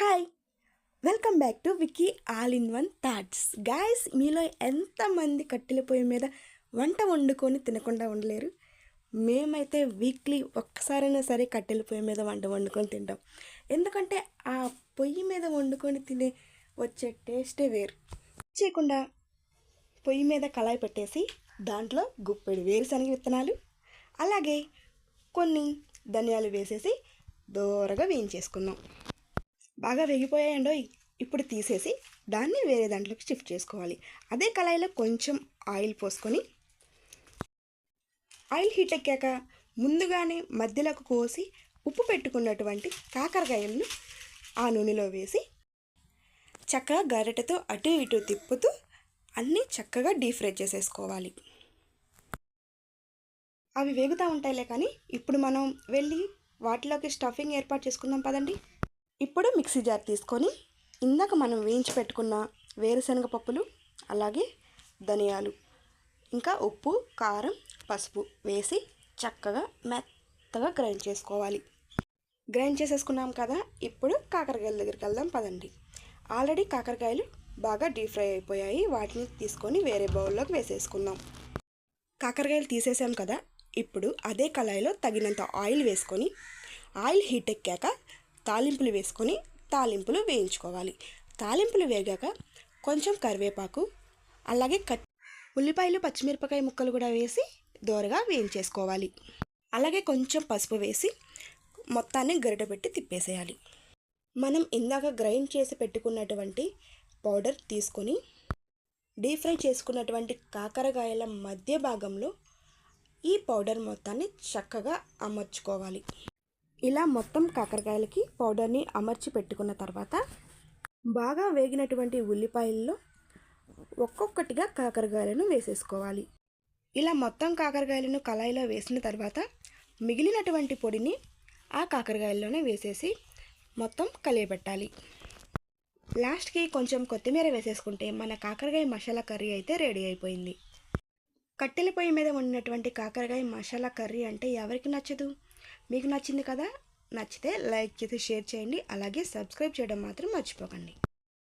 Hi welcome back to Vicky all in one thoughts guys మీలో ఎంతమంది కట్టెల పొయ్యి మీద వంట వండుకొని తినకుండా ఉండలేరు? మేమైతే వీక్లీ ఒక్కసారైనా సరే కట్టెల పొయ్యి మీద వంట వండుకొని తింటాం. ఎందుకంటే ఆ పొయ్యి మీద వండుకొని తినే వచ్చే టేస్టే వేరు. చేయకుండా పొయ్యి మీద కళాయి పెట్టేసి దాంట్లో గుప్పెడు వేరుశనగ విత్తనాలు అలాగే కొన్ని ధనియాలు వేసేసి దోరగా వేయించేసుకుందాం. బాగా వేగిపోయాయండో ఇప్పుడు తీసేసి దాన్ని వేరే దాంట్లోకి షిఫ్ట్ చేసుకోవాలి. అదే కళాయిలో కొంచెం ఆయిల్ పోసుకొని ఆయిల్ హీట్ ఎక్కాక ముందుగానే మధ్యలోకి కోసి ఉప్పు పెట్టుకున్నటువంటి కాకరకాయలను ఆ నూనెలో వేసి చక్కగా గరిటెతో అటు ఇటు తిప్పుతూ అన్నీ చక్కగా డీప్ ఫ్రై చేసేసుకోవాలి. అవి వేగుతూ ఉంటాయిలే కానీ ఇప్పుడు మనం వెళ్ళి వాటిలోకి స్టఫింగ్ ఏర్పాటు చేసుకుందాం పదండి. ఇప్పుడు మిక్సీ జార్ తీసుకొని ఇందాక మనం వేయించి పెట్టుకున్న వేరుశనగ పప్పులు అలాగే ధనియాలు ఇంకా ఉప్పు కారం పసుపు వేసి చక్కగా మెత్తగా గ్రైండ్ చేసుకోవాలి. గ్రైండ్ చేసేసుకున్నాం కదా ఇప్పుడు కాకరకాయల దగ్గరికి వెళ్దాం పదండి. ఆల్రెడీ కాకరకాయలు బాగా డీప్ ఫ్రై అయిపోయాయి వాటిని తీసుకొని వేరే బౌల్లోకి వేసేసుకుందాం. కాకరకాయలు తీసేసాం కదా ఇప్పుడు అదే కళాయిలో తగినంత ఆయిల్ వేసుకొని ఆయిల్ హీట్ ఎక్కాక తాలింపులు వేసుకొని తాలింపులు వేయించుకోవాలి. తాలింపులు వేగాక కొంచెం కరివేపాకు అలాగే కట్ ఉల్లిపాయలు పచ్చిమిరపకాయ ముక్కలు కూడా వేసి దోరగా వేయించేసుకోవాలి. అలాగే కొంచెం పసుపు వేసి మొత్తాన్ని గరిట పెట్టి తిప్పేసేయాలి. మనం ఇందాక గ్రైండ్ చేసి పెట్టుకున్నటువంటి పౌడర్ తీసుకొని డీప్ ఫ్రై చేసుకున్నటువంటి కాకరకాయల మధ్య భాగంలో ఈ పౌడర్ మొత్తాన్ని చక్కగా అమర్చుకోవాలి. ఇలా మొత్తం కాకరకాయలకి పౌడర్ని అమర్చి పెట్టుకున్న తర్వాత బాగా వేగినటువంటి ఉల్లిపాయల్లో ఒక్కొక్కటిగా కాకరకాయలను వేసేసుకోవాలి. ఇలా మొత్తం కాకరకాయలను కళాయిలో వేసిన తర్వాత మిగిలినటువంటి పొడిని ఆ కాకరకాయల్లోనే వేసేసి మొత్తం కలియబెట్టాలి. లాస్ట్కి కొంచెం కొత్తిమీర వేసేసుకుంటే మన కాకరకాయ మసాలా కర్రీ అయితే రెడీ అయిపోయింది. కట్టెల పొయ్యి మీద వండినటువంటి కాకరకాయ మసాలా కర్రీ అంటే ఎవరికి నచ్చదు? మీకు నచ్చింది కదా నచ్చితే లైక్ చేసి షేర్ చేయండి. అలాగే సబ్స్క్రైబ్ చేయడం మాత్రం మర్చిపోకండి.